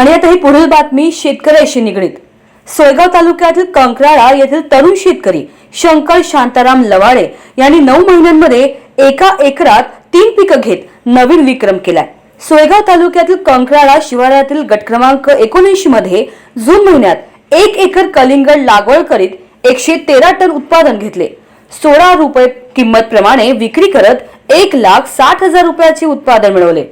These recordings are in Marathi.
आणि आता ही पुढील बातमी शेतकऱ्याशी निगडीत. सोयगाव तालुक्यातील कंकराळा येथील तरुण शेतकरी शंकर शांताराम लवाळे यांनी नऊ महिन्यांमध्ये एका एकरात तीन पिकं घेत नवीन विक्रम केलाय. सोयगाव तालुक्यातील कंकराळा शिवारातील गट क्रमांक एकोणऐंशी मध्ये जून महिन्यात एक एकर कलिंगड लागवड करीत एकशे तेरा टन उत्पादन घेतले. सोळा रुपये किंमत प्रमाणे विक्री करत एक लाख साठ हजार रुपयाचे उत्पादन मिळवले.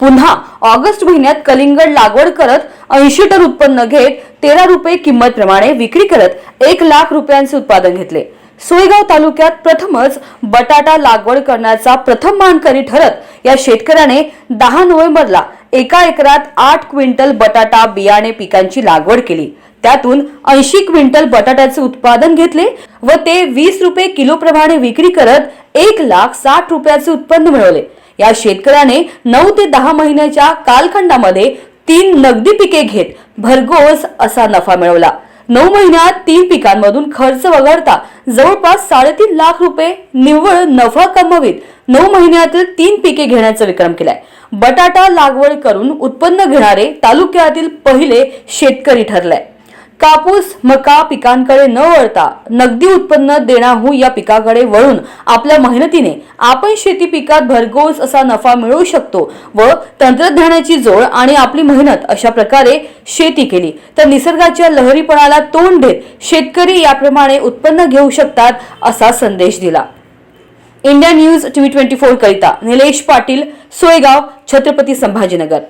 पुन्हा ऑगस्ट महिन्यात कलिंगड लागवड करत ऐंशी टन उत्पन्न घेत तेरा रुपये किंमत प्रमाणे विक्री करत एक लाख रुपयांचे उत्पादन घेतले. सोयगाव तालुक्यात प्रथमच बटाटा लागवड करण्याचा प्रथम मानकरी ठरत या शेतकऱ्याने दहा नोव्हेंबरला एका एकरात आठ क्विंटल बटाटा बियाणे पिकांची लागवड केली. त्यातून ऐंशी क्विंटल बटाट्याचे उत्पादन घेतले व ते वीस रुपये किलो प्रमाणे विक्री करत एक लाख साठ रुपयाचे उत्पन्न मिळवले. या शेतकऱ्याने नऊ ते दहा महिन्याच्या कालखंडामध्ये तीन नगदी पिके घेत भरघोस असा नफा मिळवला. नऊ महिन्यात तीन पिकांमधून खर्च वगळता जवळपास साडेतीन लाख रुपये निव्वळ नफा कमवित नऊ महिन्यातील तीन पिके घेण्याचा विक्रम केलाय. बटाटा लागवड करून उत्पन्न घेणारे तालुक्यातील पहिले शेतकरी ठरलाय कापूस मका पिकांकडे न वळता नगदी उत्पन्न देणाहू या पिकाकडे वळून आपल्या मेहनतीने आपण शेती पिकात भरघोस असा नफा मिळवू शकतो व तंत्रज्ञानाची जोड आणि आपली मेहनत अशा प्रकारे शेती केली. तर निसर्गाच्या लहरीपणाला तोंड देत शेतकरी याप्रमाणे उत्पन्न घेऊ शकतात असा संदेश दिला. India news TV twenty four करिता निलेश पाटील सोयगाव छत्रपती संभाजीनगर.